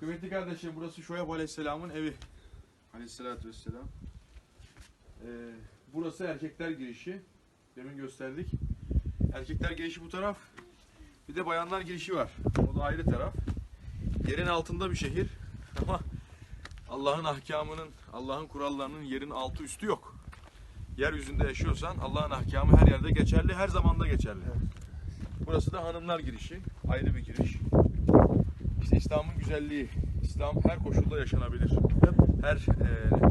Kıymetli kardeşim burası Şuayb Aleyhisselam'ın evi. Aleyhisselatü Vesselam. Ee, burası erkekler girişi. Demin gösterdik. Erkekler girişi bu taraf. Bir de bayanlar girişi var. O da ayrı taraf. Yerin altında bir şehir. Ama Allah'ın ahkamının, Allah'ın kurallarının yerin altı üstü yok. Yeryüzünde yaşıyorsan Allah'ın ahkamı her yerde geçerli, her zamanda geçerli. Burası da hanımlar girişi. Ayrı bir giriş. İslam'ın güzelliği. İslam her koşulda yaşanabilir. Her e,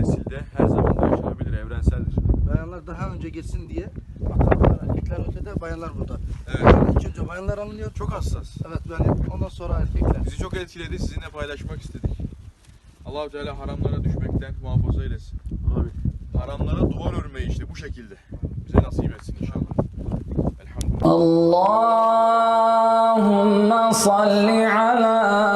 nesilde, her zamanda yaşanabilir, evrenseldir. Bayanlar daha önce gitsin diye atalar erkekler ötede, bayanlar burada. Evet. Yani önce bayanlar alınıyor. Çok hassas. Evet, yani ondan sonra erkekler. Bizi çok etkiledi, sizinle paylaşmak istedik. Allahu Teala haramlara düşmekten muhafaza eylesin. Amin. Haramlara duvar örmeyi işte bu şekilde. Bize nasip etsin inşallah. Elhamdülillah. Allahümme salli ala